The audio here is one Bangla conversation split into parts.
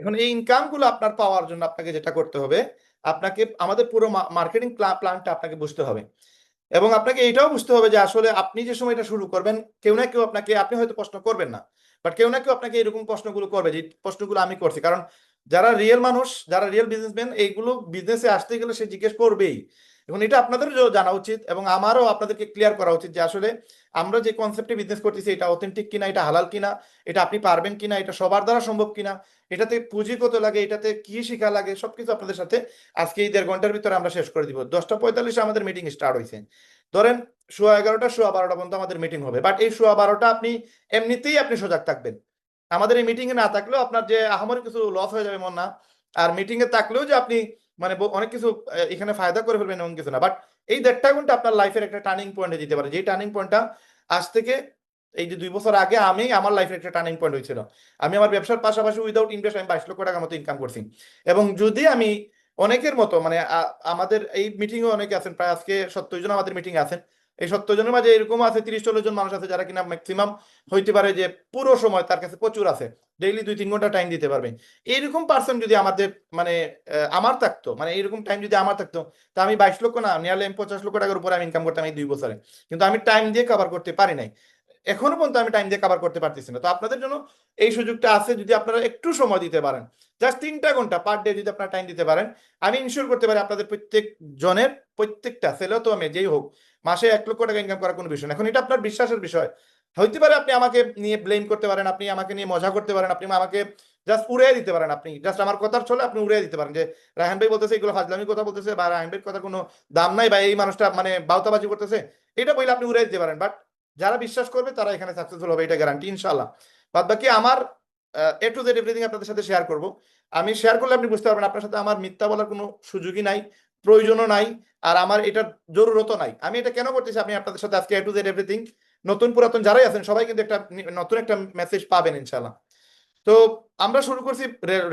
এখন এই ইনকামগুলো আপনার পাওয়ার জন্য আপনাকে যেটা করতে হবে, আপনাকে আমাদের পুরো মার্কেটিং প্ল্যানটা আপনাকে বুঝতে হবে। এবং আপনাকে এটাও বুঝতে হবে যে আসলে আপনি যে সময় এটা শুরু করবেন, কেউ না কেউ আপনাকে, আপনি হয়তো প্রশ্ন করবেন না বাট কেউ না কেউ আপনাকে এরকম প্রশ্নগুলো করবে যে, প্রশ্নগুলো আমি করছি। কারণ যারা রিয়েল মানুষ, যারা রিয়েল বিজনেসম্যান এইগুলো বিজনেসে আসতে গেলে সে জিজ্ঞেস করবেই। এখন এটা আপনাদের জানা উচিত এবং আমারও আপনাদেরকে ক্লিয়ার করা উচিত যে আসলে আমরা যে কনসেপ্টে বিজনেস করতেছি, এটা অথেন্টিক কিনা, এটা হালাল কিনা, এটা আপনি পারবেন কিনা, এটা সবার দ্বারা সম্ভব কিনা, এটাতে পুঁজি কত লাগে, এটাতে কি শেখা লাগে, সবকিছু আপনাদের সাথে আজকে এই দেড় ঘণ্টার ভিতরে আমরা শেষ করে দিব। দশটা পঁয়তাল্লিশে আমাদের মিটিং স্টার্ট হয়েছে ধরেন সোয়া এগারোটা, সোয়া বারোটা পর্যন্ত আমাদের মিটিং হবে বাট এই সোয়া বারোটা আপনি এমনিতেই আপনি সজাগ থাকবেন। আমাদের এই মিটিংয়ে না থাকলেও আপনার যে আহামরি কিছু লস হয়ে যাবে মন না, আর মিটিংয়ে থাকলেও যে আপনি মানে অনেক কিছু এখানে ফায়দা করে ফেলবেন এমন কিছু না। বাট এই দেড়টা ঘণ্টা আপনার লাইফের একটা টার্নিং পয়েন্টে দিতে পারে যে টার্নিং পয়েন্টটা আজ থেকে এই যে দুই বছর আগে আমি আমার লাইফের একটা টার্নিং পয়েন্ট হয়েছিল। আমি আমার ব্যবসার পাশাপাশি উইদাউট ইনভেস্ট আমি বাইশ লক্ষ টাকার মতো ইনকাম করছি। এবং যদি আমি অনেকের মতো মানে আমাদের এই মিটিংয়ে অনেকে আছেন, প্রায় আজকে সত্তর জন আমাদের মিটিং আছেন। এই সত্তর জনের মাঝে এরকম আছে, তিরিশ, চল্লিশ জন মানুষ আছে যারা কিনা ম্যাক্সিমাম হইতে পারে যে পুরো সময় তার কাছে প্রচুর আছে। ডেইলি দুই, তিন ঘণ্টা টাইম দিতে পারবে। এইরকম পার্সন যদি আমাদের মানে আমার থাকতো মানে এইরকম টাইম যদি আমার থাকতো, তা আমি বাইশ লক্ষ না নিয়ারলি আমি পঞ্চাশ লক্ষ টাকার উপরে আমি ইনকাম করতাম এই দুই বছরে। কিন্তু আমি টাইম দিয়ে কভার করতে পারি নাই। এখনও পর্যন্ত আমি টাইম দিয়ে কভার করতে পারতেছি না। তো আপনাদের জন্য এই সুযোগটা আছে, যদি আপনারা একটু সময় দিতে পারেন। জাস্ট তিনটা ঘণ্টা পার ডে যদি আপনারা টাইম দিতে পারেন, আমি ইনশিওর করতে পারি আপনাদের প্রত্যেক জনের, প্রত্যেকটা ছেলেও তো আমি যেই হোক, মাসে এক লক্ষ টাকা ইনকাম করার কোনো বিষয় না। এখন এটা আপনার বিশ্বাসের বিষয়। হইতে পারে আপনি আমাকে নিয়ে ব্লেম করতে পারেন, আপনি আমাকে নিয়ে মজা করতে পারেন, আপনি আমাকে জাস্ট উড়িয়ে দিতে পারেন। আপনি জাস্ট আমার কথার চলে আপনি উড়িয়ে দিতে পারেন যে, রায়হান ভাই বলতেছে, এগুলো ফাজলামি কথা বলতেছে বা রায়হান ভাইয়ের কথা কোনো দাম নাই বা এই মানুষটা মানে বাউতাবাজি করতেছে। এটা বলে আপনি উড়িয়ে দিতে পারেন। বাট যারা বিশ্বাস করবে তারা এখানে সাকসেসফুল হবে, এটা গ্যারান্টি ইনশাল্লাহ বাদ বাকি আমার এ টু জেড এভরিথিং আপনাদের সাথে শেয়ার করব। আমি শেয়ার করলে আপনি বুঝতে পারবেন, আপনার সাথে আমার মিথ্যা বলার কোনো সুযোগই নাই, প্রয়োজনও নাই, আর আমার এটার জরুরতও নাই। আমি এটা কেন করতেছি? আমি আপনাদের সাথে আজকে এ টু জেড এভরিথিং নতুন পুরাতন যারাই আছেন, সবাই কিন্তু একটা নতুন একটা মেসেজ পাবেন ইনশাল্লাহ তো আমরা শুরু করছি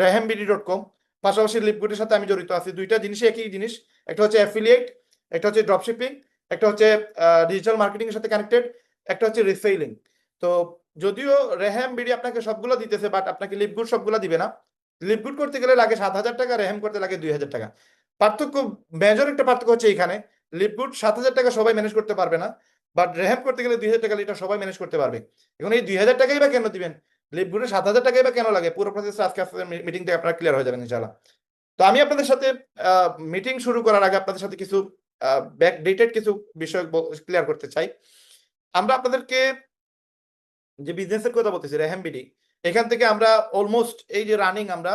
রেহেমবিডি ডট কম পাশাপাশি লিপগুডের সাথে আমি জড়িত আছি। দুইটা জিনিসই একই জিনিস। একটা হচ্ছে অ্যাফিলিয়েট একটা হচ্ছে ড্রপশিপিং একটা হচ্ছে ডিজিটাল মার্কেটিং এর সাথে কানেক্টেড একটা হচ্ছে রিসেলিং তো যদিও রেহেম বিডি আপনাকে সবগুলো দিতেছে বাট আপনাকে লিপগুড সবগুলো দিবে না। লিপগুড করতে গেলে লাগে সাত হাজার টাকা, রেহেম করতে লাগে দুই হাজার টাকা। পার্থক্য মেজর একটা পার্থক্য হচ্ছে এখানে লিপগুড সাত হাজার টাকা সবাই ম্যানেজ করতে পারবে না বাট রেহেম করতে গেলে দুই হাজার টাকা এটা সবাই ম্যানেজ করতে পারবে। এখন এই দুই হাজার টাকাই বা কেন দিবেন? লিপগুডে সাত হাজার টাকাই বা কেন লাগে? পুরো প্রসেস আজকে আজকে মিটিং থেকে আপনারা ক্লিয়ার হয়ে যাবেন ইনশাল্লাহ তো আমি আপনাদের সাথে মিটিং শুরু করার আগে আপনাদের সাথে কিছু ব্যাক ডেটেড কিছু বিষয় ক্লিয়ার করতে চাই। আমরা আপনাদেরকে যে বিজনেসের কথা বলতেছি রেহেম বিডি এখান থেকে আমরা অলমোস্ট এই যে রানিং আমরা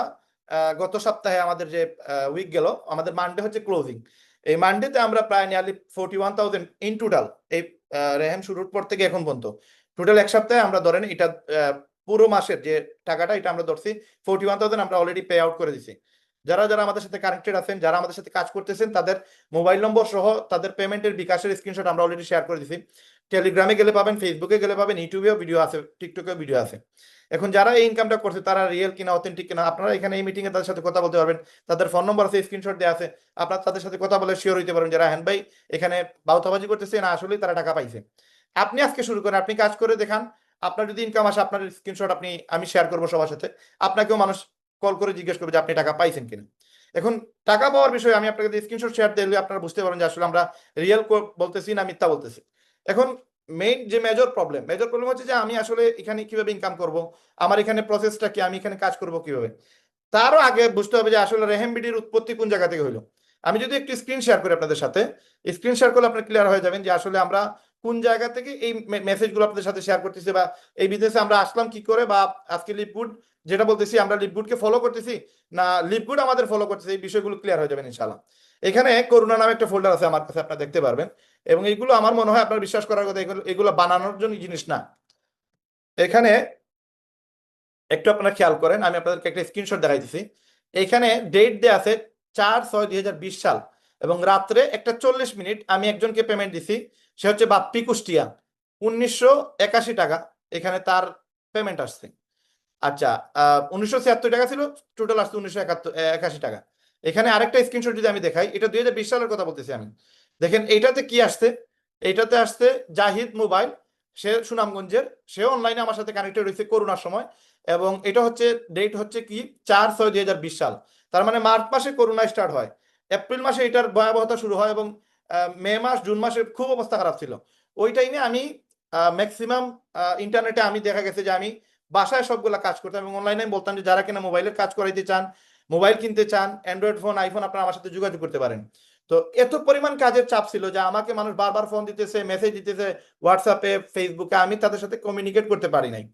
গত সপ্তাহে আমাদের যে উইক গেল, আমাদের মানডে হচ্ছে ক্লোজিং এই মানডেতে আমরা প্রায় nearly forty one thousand in total এই রেহেম শুরুর পর থেকে এখন পর্যন্ত। টোটাল এক সপ্তাহে আমরা ধরেন এটা পুরো মাসের যে টাকাটা, এটা আমরা ধরছি ফোর্টি ওয়ান থাউজেন্ড আমরা অলরেডি পে আউট করে দিছি। যারা যারা আমাদের সাথে কানেক্টেড আছেন, যারা আমাদের সাথে কাজ করতেছেন, তাদের মোবাইল নম্বর সহ তাদের পেমেন্টের বিকাশের স্ক্রিনশট আমরা অলরেডি শেয়ার করে দিছি। টেলিগ্রামে গেলে পাবেন ফেসবুকে গেলে পাবেন ইউটিউবেও ভিডিও আছে টিকটকেও ভিডিও আছে। এখন যারা এই ইনকামটা করছে, তারা রিয়েল কিনা অথেন্টিক কিনা, আপনারা এখানে এই মিটিংয়ে তাদের সাথে কথা বলতে পারবেন। তাদের ফোন নম্বর আছে স্ক্রিনশট দেওয়া আছে। আপনারা তাদের সাথে কথা বলে শিওর হইতে পারবেন যারা হ্যান ভাই, এখানে বাউতাবাজি করতেছে, না, আসলেই তারা টাকা পাইছে। আপনি আজকে শুরু করেন, আপনি কাজ করে দেখান, আপনার যদি ইনকাম আসে, আপনার স্ক্রিনশট আপনি, আমি শেয়ার করব সবার সাথে। আপনাকেও মানুষ কল করে জিজ্ঞেস করবে যে, আপনি টাকা পাইছেন কিনা? এখন টাকা পাওয়ার বিষয়ে আমি আপনাকে স্ক্রিনশট শেয়ার দিলে, আপনারা বুঝতে পারেন যে, আসলে আমরা রিয়েল বলতেছি না মিথ্যা বলতেছি। এখন মেইন যে মেজর প্রবলেম মেজর প্রবলেম হচ্ছে যে আমি আসলে এখানে কীভাবে ইনকাম করব? আমার এখানে প্রসেসটা কি? আমি এখানে কাজ করব কীভাবে? তারও আগে বুঝতে হবে যে আসলে রেহেম বিডির উৎপত্তি কোন জায়গা থেকে হইল? আমি যদি একটি স্ক্রিন শেয়ার করি আপনাদের সাথে স্ক্রিন শেয়ার করলে আপনি ক্লিয়ার হয়ে যাবেন যে আসলে আমরা কোন জায়গা থেকে এই মেসেজগুলো আপনাদের সাথে শেয়ার করতেছি বা এই বিজনেসে আমরা আসলাম কি করে বা আজকে লিপগুড যেটা বলতেছি, আমরা লিপগুডকে ফলো করতেছি না লিপগুড আমাদের ফলো করতেছি, এই বিষয়গুলো ক্লিয়ার হয়ে যাবেন ইনশাআল্লাহ। এখানে করুণা নামে একটা ফোল্ডার আছে আমার কাছে, আপনারা দেখতে পারবেন। এবং এগুলো আমার মনে হয় আপনার বিশ্বাস করার কথা, এগুলো বানানোর জন্য জিনিস না। এখানে একটু আপনারা খেয়াল করেন, আমি আপনাদেরকে একটা স্ক্রিনশট দেখাইতেছি। এখানে ডেট দেয়া আছে চার ছয় দুই সাল এবং রাত্রে একটা চল্লিশ মিনিট আমি একজনকে পেমেন্ট দিছি, সে হচ্ছে বাপ্পি কুষ্টিয়া। উনিশশো একাশি টাকা এখানে তার পেমেন্ট আসছে। আচ্ছা উনিশশো ছিয়াত্তর টাকা ছিল টোটাল আসছে উনিশশো টাকা। এখানে আরেকটা স্ক্রিনশট যদি আমি দেখাই, এটা দুই হাজার বিশ সালের কথা বলতেছি আমি। দেখেন এইটাতে কি আসতে এইটাতে আসতে জাহিদ মোবাইল, সে সুনামগঞ্জের সে অনলাইনে আমার সাথে কানেক্টেড হয়েছে করোনার সময় এবং এটা হচ্ছে ডেট হচ্ছে কি? চার ছয় দুই হাজার বিশ সাল। তার মানে মার্চ মাসে করোনা স্টার্ট হয়। এপ্রিল মাসে এটার ভয়াবহতা শুরু হয় এবং মে মাস, জুন মাসে খুব অবস্থা খারাপ ছিল। ওই টাইমে আমি ম্যাক্সিমাম ইন্টারনেটে আমি দেখা গেছে যে আমি বাসায় সবগুলা কাজ করতাম এবং অনলাইনে বলতাম যে যারা কিনা মোবাইলের কাজ করাইতে চান মোবাইল কিনতে চান অ্যান্ড্রয়েড ফোন আইফোন আপনারা আমার সাথে যোগাযোগ করতে পারেন। তো এত পরিমাণ কাজের চাপ ছিল যে আমাকে মানুষ বারবার ফোন দিতেছে মেসেজ দিতেছে হোয়াটসঅ্যাপে ফেসবুকে আমি তাদের সাথে কমিউনিকেট করতে পারি নাই।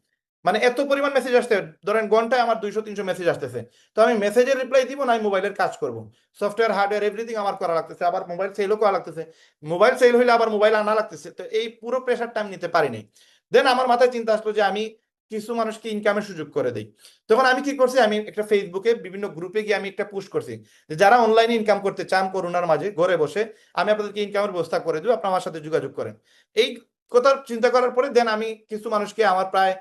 মানে এত পরিমাণ মেসেজ আসতে ধরেন ঘন্টায় আমার দুইশো, তিনশো মেসেজ আসতেছে। তো আমি মেসেজের রিপ্লাই দিব না, আমি মোবাইলের কাজ করব। সফটওয়্যার হার্ডওয়্যার এভরিথিং আমার করা লাগতেছে, আবার মোবাইল সেলও করা লাগতেছে। মোবাইল সেল হইলে আবার মোবাইল আনা লাগতেছে। তো এই পুরো প্রেশারটা আমি নিতে পারিনি দেন আমার মাথায় চিন্তা আসলো যে আমি কিছু মানুষকে ইনকামের সুযোগ করে দেই। তখন আমি কি করছি? আমি একটা ফেসবুকে বিভিন্ন গ্রুপে গিয়ে আমি একটা পোস্ট করছি যে, যারা অনলাইনে ইনকাম করতে চান করোনার মাঝে, ঘরে বসে আমি আপনাদেরকে ইনকামের ব্যবস্থা করে দেবো, আপনার আমার সাথে যোগাযোগ করেন। এই কথা চিন্তা করার পরে দেন আমি কিছু মানুষকে আমার প্রায়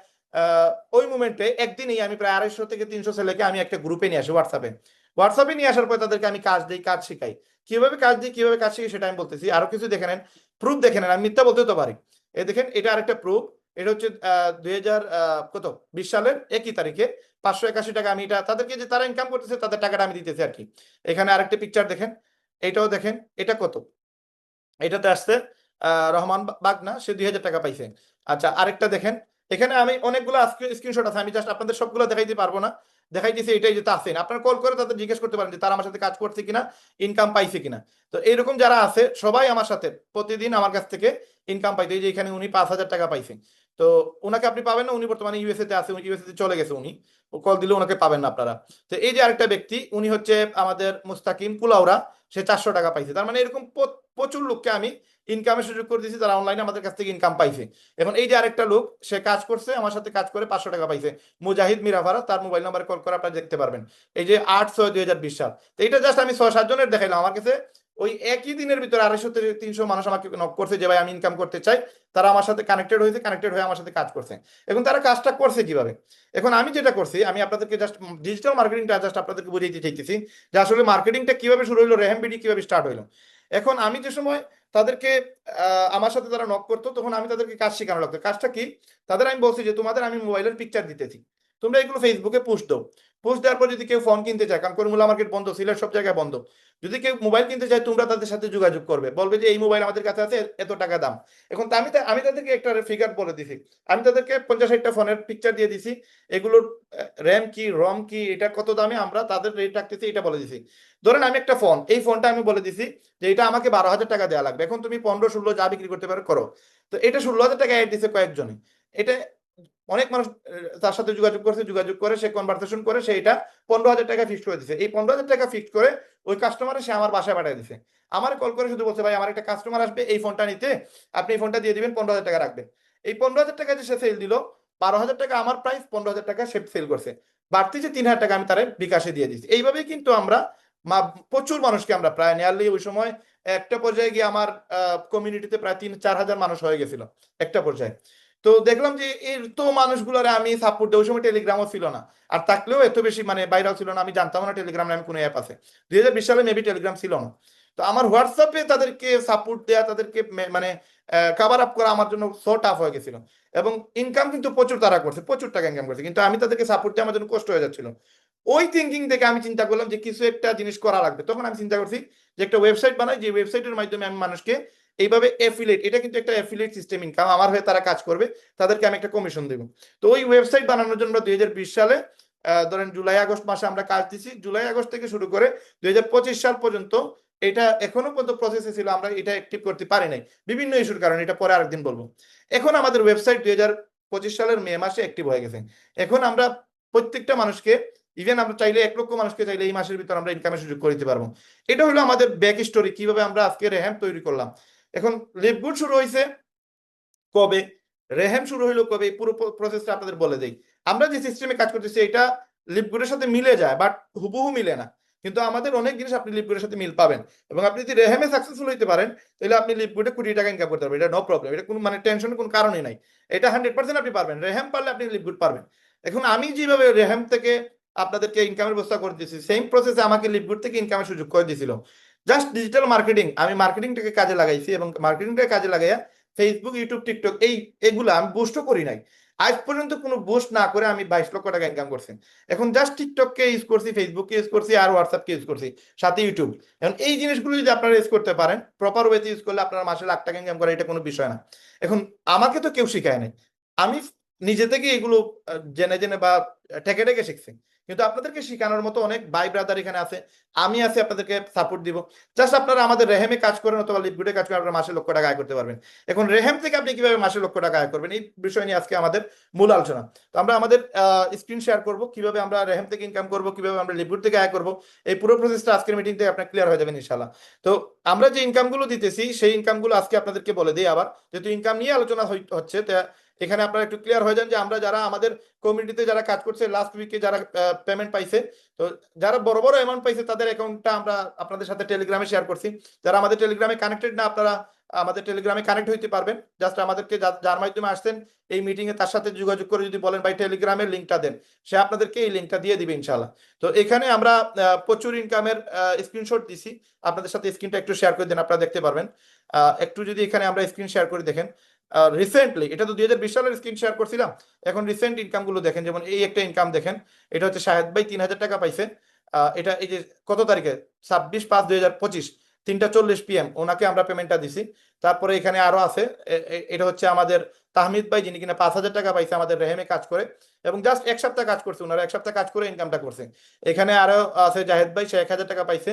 ওই মুমেন্টে একদিনেই আমি প্রায় আড়াইশো থেকে তিনশো ছেলেকে আমি একটা গ্রুপে নিয়ে আসি হোয়াটসঅ্যাপে হোয়াটসঅ্যাপে নিয়ে আসার পরে তাদেরকে আমি কাজ দিই, কাজ শেখাই। কীভাবে কাজ দিই, কীভাবে কাজ শিখি সেটা আমি বলতেছি। আরও কিছু দেখে নেন প্রুফ দেখে নেন, আমি মিথ্যা বলতে তো পারি। এই দেখেন, এটা আরেকটা প্রুফ এটা হচ্ছে দুই হাজার কত? বিশ সালের একই তারিখে পাঁচশো একাশি টাকা আমি এটা তাদেরকে যে তারা ইনকাম করতেছে তাদের টাকাটা আমি দিতেছি আর কি। এখানে আরেকটা পিকচার দেখেন, এটাও দেখেন, এটা কত? এটাতে আসছে রহমান বাগনা, সে দুই হাজার টাকা পাইছে। আচ্ছা আরেকটা দেখেন, এখানে আমি অনেকগুলো স্ক্রিনশট আছে, আমি জাস্ট আপনাদের সবগুলো দেখাইতে পারব না। দেখাই দেখাইতেছি এটাই যে তাসিন, আপনারা কল করে তাদের জিজ্ঞেস করতে পারেন যে তারা আমার সাথে কাজ করছে কিনা ইনকাম পাইছে কিনা। তো এইরকম যারা আছে, সবাই আমার সাথে প্রতিদিন আমার কাছ থেকে ইনকাম পাইতে যে এখানে উনি পাঁচ হাজার টাকা পাইছেন। তো ওনাকে আপনি পাবেন না, উনি বর্তমানে ইউএসএ তে আছে ইউএসএ তে চলে গেছে উনি। কল দিলে ওনাকে পাবেন না আপনারা। তো এই যে আরেকটা ব্যক্তি, উনি হচ্ছে আমাদের মুস্তাকিম কুলাউরা সে চারশো টাকা পাইছে। তার মানে এরকম প্রচুর লোককে আমি ইনকামের সুযোগ করে দিয়েছি তারা অনলাইনে আমাদের কাছ থেকে ইনকাম পাইছে। এখন এই যে আরেকটা লোক, সে কাজ করছে, আমার সাথে কাজ করে পাঁচশো টাকা পাইছে। মুজাহিদ মিরাফারা তার মোবাইল নাম্বারে কল করে আপনারা দেখতে পারবেন। এই যে আট ছয় দুই হাজার বিশ সাল। তো এটা জাস্ট আমি ছয় সাত জনের দেখাইলাম। আমার কাছে ওই একই দিনের ভিতরে আড়াইশো থেকে তিনশো মানুষ আমাকে নক করছে যে, ভাই, আমি ইনকাম করতে চাই। তারা আমার সাথে কানেক্টেড হয়েছে কানেক্টেড হয়ে আমার সাথে কাজ করছে। এখন তারা কাজটা করছে কীভাবে? এখন আমি যেটা করছি, আমি আপনাদেরকে জাস্ট ডিজিটাল মার্কেটিংটা জাস্ট আপনাদেরকে বুঝিয়ে চাইতেছি যে, আসলে মার্কেটিংটা কীভাবে শুরু হলো রেহাম বিডি কীভাবে স্টার্ট হলো এখন আমি যে সময় তাদেরকে আমার সাথে তারা নক করতো, তখন আমি তাদেরকে কাজ শেখানো লাগতো। কাজটা কি? তাদের আমি বলছি যে, তোমাদের আমি মোবাইলের পিকচার দিতেছি। তোমরা এগুলো ফেসবুকে পোস্ট দাও। পোস্ট দেওয়ার পর যদি কেউ ফোন কিনতে চায়, কারণ করিমুল্লা মার্কেট বন্ধ সিলেট সব জায়গায় বন্ধ। যদি কেউ মোবাইল কিনতে চায়, তোমরা তাদের সাথে যোগাযোগ করবে। বলবে যে, এই মোবাইল আমাদের কাছে আছে এত টাকা দাম। এখন আমি আমি তাদেরকে একটা ফিগার বলে দিছি। আমি তাদেরকে পঞ্চাশ ষাটটা ফোনের পিকচার দিয়ে দিছি। এগুলোর র্যাম কি রম কি, এটা কত দামে আমরা তাদের রেট রাখতেছি, এটা বলে দিছি। ধরেন আমি একটা ফোন এই ফোনটা আমি বলে দিছি যে, এটা আমাকে বারো হাজার টাকা দেওয়া লাগবে। এখন তুমি পনেরো, ষোলো যা বিক্রি করতে পারো, করো। তো এটা ষোলো হাজার টাকা অ্যাড দিছে কয়েকজনে। এটা অনেক মানুষ তার সাথে যোগাযোগ করছে, যোগাযোগ করে, সে কনভারসেশন করে, সে এটা পনেরো হাজার টাকা ফিক্সড করে দিছে। এই পনেরো হাজার টাকা ফিক্সড করে ওই কাস্টমারে সে আমার বাসায় পাঠিয়ে দিছে। আমার কল করে শুধু বলছে, ভাই, আমার একটা কাস্টমার আসবে, এই ফোনটা নিতে, আপনি এই ফোনটা দিয়ে দিবেন, পনেরো হাজার টাকা রাখবেন। এই পনেরো হাজার টাকা যে সে সেল দিল, বারো হাজার টাকা আমার প্রাইস পনেরো হাজার টাকা সে সেল করছে। বাড়তি যে তিন হাজার টাকা আমি তার বিকাশে দিয়ে দিচ্ছি এইভাবেই কিন্তু আমরা প্রচুর মানুষকে আমরা প্রায় নিয়ারলি ওই সময় একটা পর্যায়ে গিয়ে আমার কমিউনিটিতে প্রায় তিন চার হাজার মানুষ হয়ে গেছিল, একটা পর্যায়ে। তো দেখলাম যে এর তো মানুষগুলোরে আমি সাপোর্ট ওই সময় টেলিগ্রামও ছিল না। আর থাকলেও এত বেশি মানে ভাইরাল ছিল না, আমি জানতাম না টেলিগ্রাম নামে কোনো অ্যাপ আছে। দুই হাজার বিশ সালে মেবি টেলিগ্রাম ছিল না। তো আমার হোয়াটসঅ্যাপে তাদেরকে সাপোর্ট দেওয়া তাদেরকে মানে কাভার আপ করা আমার জন্য সো টাফ হয়ে গেছিল। এবং ইনকাম কিন্তু প্রচুর তারা করছে, প্রচুর টাকা ইনকাম করছে। কিন্তু আমি তাদেরকে সাপোর্ট দিয়ে আমার জন্য কষ্ট হয়ে যাচ্ছিল। ওই থিঙ্কিং থেকে আমি চিন্তা করলাম যে কিছু একটা জিনিস করা লাগবে। তখন আমি চিন্তা করছি যে একটা ওয়েবসাইট বানাই, যে ওয়েবসাইটের মাধ্যমে আমি মানুষকে এইভাবে অ্যাফিলেট এটা কিন্তু একটা অ্যাফিলেট সিস্টেম ইনকাম আমার হয়ে তারা কাজ করবে, তাদেরকে আমি একটা কমিশন দেবো। তো ওই ওয়েবসাইট বানানোর জন্য দুই হাজার বিশ সালে ধরেন জুলাই, আগস্ট মাসে আমরা কাজ দিছি। জুলাই, আগস্ট থেকে শুরু করে দুই হাজার পঁচিশ সাল পর্যন্ত এটা এখনও পর্যন্ত প্রসেসে ছিল, আমরা এটা অ্যাক্টিভ করতে পারি নাই। বিভিন্ন ইস্যুর কারণে, এটা পরে আরেকদিন বলব। এখন আমাদের ওয়েবসাইট দুই পঁচিশ সালের মে মাসে অ্যাক্টিভ হয়ে গেছে। এখন আমরা প্রত্যেকটা মানুষকে ইভেন আমরা চাইলে এক লক্ষ মানুষকে চাইলে এই মাসের ভিতর আমরা ইনকামের সুযোগ করে দিতে পারব। এটা হলো আমাদের ব্যাক স্টোরি কীভাবে আমরা আজকে রেহ্যাম তৈরি করলাম। এখন লিপগুড শুরু হয়েছে কবে? রেহেম শুরু হইল কবে? পুরো প্রসেসটা আপনাদের বলে দেই। আমরা যে সিস্টেমে কাজ করতেছি, এটা লিপগুডের সাথে মিলে যায় বাট হুবহু মিলে না। কিন্তু আমাদের অনেক জিনিস আপনি লিপগুডের সাথে মিল পাবেন। এবং আপনি যদি রেহেমে সাকসেসফুল হইতে পারেন, তাহলে আপনি লিপগুডে কুড়ি টাকা ইনকাম করতে পারবেন। এটা নো প্রবলেম এটা কোনো মানে টেনশন কোনো কারণই নাই। এটা হান্ড্রেড পার্সেন্ট আপনি পারবেন। রেহেম পারলে আপনি লিপগুড পারবেন। এখন আমি যেভাবে রেহেম থেকে আপনাদেরকে ইনকামের ব্যবস্থা করে দিয়েছি সেম প্রসেসে আমাকে লিপগুড থেকে ইনকামের সুযোগ করে দিয়েছিল। জাস্ট ডিজিটাল মার্কেটিং আমি মার্কেটিংটাকে কাজে লাগাইছি এবং মার্কেটিংটাকে কাজে লাগাইয়া ফেসবুক ইউটিউব টিকটক এই এগুলো আমি বুস্টও করি নাই। আজ পর্যন্ত কোনো বুস্ট না করে আমি বাইশ লক্ষ টাকা ইনকাম করছি। এখন জাস্ট টিকটককে ইউজ করছি ফেসবুককে ইউজ করছি আর হোয়াটসঅ্যাপকে ইউজ করছি, সাথে ইউটিউব এখন এই জিনিসগুলো যদি আপনারা ইউজ করতে পারেন প্রপার ওয়েতে ইউজ করলে আপনারা মাসে লাখ টাকা ইনকাম করা এটা কোনো বিষয় না। এখন আমাকে তো কেউ শিখায় নাই। আমি নিজে থেকে এগুলো জেনে জেনে বা ঠেকে ঠেকে শিখছি। কিন্তু আপনাদেরকে শেখানোর মতো অনেক ভাই ব্রাদার এখানে আছে। আমি আছি আপনাদেরকে সাপোর্ট দিব। জাস্ট আপনারা আমাদের রেহেমে কাজ করেন অথবা লিপগুডে কাজ করেন, আপনারা মাসে লক্ষ টাকা আয় করতে পারবেন। এখন রেহেম থেকে আপনি কীভাবে মাসে লক্ষ টাকা আয় করবেন, এই বিষয় নিয়ে আজকে আমাদের মূল আলোচনা। তো আমরা আমাদের স্ক্রিন শেয়ার করব, কীভাবে আমরা রেহেম থেকে ইনকাম করব, কীভাবে আমরা লিপগুড থেকে আয় করব, এই পুরো প্রসেসটা আজকের মিটিং থেকে আপনার ক্লিয়ার হয়ে যাবেন ইনশাল্লাহ তো আমরা যে ইনকামগুলো দিতেছি, সেই ইনকামগুলো আজকে আপনাদেরকে বলে দিই আবার। যেহেতু ইনকাম নিয়ে আলোচনা হচ্ছে এখানে আপনারা একটু ক্লিয়ার হয়ে যান যে আমরা যারা আমাদের কমিউনিটিতে যারা কাজ করছে লাস্ট উইকে যারা পেমেন্ট পাইছে, তো যারা বড় বড় অ্যামাউন্ট পাইছে, তাদের অ্যাকাউন্টটা আমরা আপনাদের সাথে টেলিগ্রামে শেয়ার করছি। যারা আমাদের টেলিগ্রামে কানেক্টেড না, আপনারা আমাদের টেলিগ্রামে কানেক্ট হইতে পারবেন। জাস্ট আমাদেরকে যার মাধ্যমে আসছেন, এই মিটিং এ তার সাথে যোগাযোগ করে যদি বলেন, ভাই টেলিগ্রামের লিঙ্কটা দেন। সে আপনাদেরকে এই লিঙ্কটা দিয়ে দিবে ইনশাআল্লাহ। তো এখানে আমরা প্রচুর ইনকামের স্ক্রিনশট দিছি। আপনাদের সাথে স্ক্রিনটা একটু শেয়ার করে দেন, আপনারা দেখতে পারবেন। একটু যদি এখানে আমরা স্ক্রিন শেয়ার করে দেখেন। রিসেন্টলি এটা তো দুই হাজার বিশ সালের স্ক্রিন শেয়ার করছিলাম, এখন রিসেন্ট ইনকামগুলো দেখেন, যেমন এই একটা ইনকাম দেখেন, এটা হচ্ছে শাহেদ ভাই তিন হাজার টাকা পাইছে এটা এই যে কত তারিখে? ছাব্বিশ পাঁচ দুই হাজার পঁচিশ, তিনটা চল্লিশ পিএম ওনাকে আমরা পেমেন্টটা দিছি। তারপরে এখানে আরও আছে এটা হচ্ছে আমাদের তাহমিদ ভাই, যিনি কিনা পাঁচ হাজার টাকা পাইছে আমাদের রেহেমে কাজ করে, এবং জাস্ট এক সপ্তাহ কাজ করছে, ওনারা এক সপ্তাহ কাজ করে ইনকামটা করছে। এখানে আরও আছে জাহেদ ভাই, সে এক হাজার টাকা পাইছে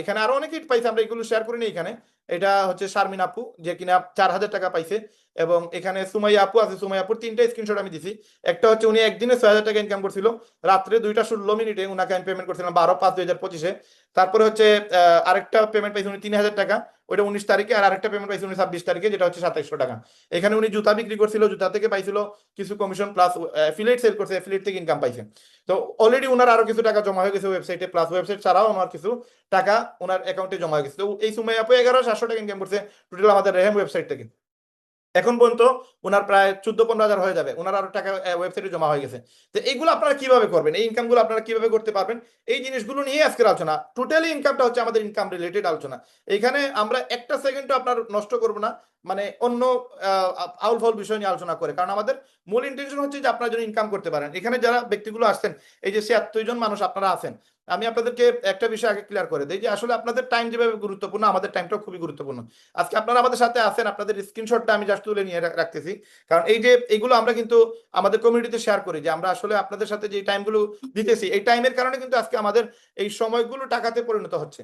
এখানে আরও অনেকেই পাইছে, আমরা এগুলো শেয়ার করিনি এখানে এটা হচ্ছে শারমিন আপু, যে কিনা চার হাজার টাকা পাইছে। এবং এখানে সুমাই আপু আছে। সুমাই আপুর তিনটা স্ক্রিনশট আমি দিছি। একটা হচ্ছে উনি একদিনে ছয় হাজার টাকা ইনকাম করছিল। রাত্রে দুইটা ষোলো মিনিটে উনাকে আমি পেমেন্ট করছিলাম বারো পাঁচ দুই হাজার পঁচিশে। তারপরে হচ্ছে আরেকটা পেমেন্ট পাইছে উনি তিন হাজার টাকা। ওইটা উনিশ তারিখে আর একটা পেমেন্ট পাইছে উনি ছাব্বিশ তারিখে, যেটা হচ্ছে সাতাইশশো টাকা। এখানে উনি জুতা বিক্রি করছিল, জুতা থেকে পাইছিল কিছু কমিশন প্লাস অ্যাফিলিয়েট সেল করছে অ্যাফিলিয়েট থেকে ইনকাম পাইছে। তো অলরেডি ওনার আরও কিছু টাকা জমা হয়ে গেছে ওয়েবসাইটে প্লাস ওয়েবসাইট ছাড়াও ওনার কিছু টাকা ওনার অ্যাকাউন্টে জমা হয়ে গেছে। তো এই সময় এগারো সাতশো টাকা ইনকাম করছে টোটাল আমাদের রেহেম ওয়েবসাইট থেকে। এখন পর্যন্ত ওনার প্রায় চোদ্দ পনেরো হাজার হয়ে যাবে। ওনার আরও টাকা ওয়েবসাইটে জমা হয়ে গেছে। তো এইগুলো আপনারা কীভাবে করবেন? এই ইনকামগুলো আপনারা কীভাবে করতে পারবেন? এই জিনিসগুলো নিয়ে আজকের আলোচনা। টোটালি ইনকামটা হচ্ছে আমাদের ইনকাম রিলেটেড আলোচনা। এখানে আমরা একটা সেকেন্ডও আপনার নষ্ট করব না। মানে অন্য আউল ফাউল বিষয় নিয়ে আলোচনা করে। কারণ আমাদের মূল ইন্টেনশন হচ্ছে যে আপনারা যেন ইনকাম করতে পারেন। এখানে যারা ব্যক্তিগুলো আসছেন, এই যে ছিয়াত্তর জন মানুষ আপনারা আছেন, আমি আপনাদেরকে একটা বিষয় আগে ক্লিয়ার করে দিই যে আসলে আপনাদের টাইম যেভাবে গুরুত্বপূর্ণ, আমাদের টাইমটাও খুবই গুরুত্বপূর্ণ। আজকে আপনারা আমাদের সাথে আছেন, আপনাদের স্ক্রিনশটটা আমি জাস্ট তুলে নিয়ে রাখতেছি। কারণ এই যে এইগুলো আমরা কিন্তু আমাদের কমিউনিটিতে শেয়ার করি যে আমরা আসলে আপনাদের সাথে যে টাইমগুলো দিতেছি, এই টাইমের কারণে কিন্তু আজকে আমাদের এই সময়গুলো টাকাতে পরিণত হচ্ছে।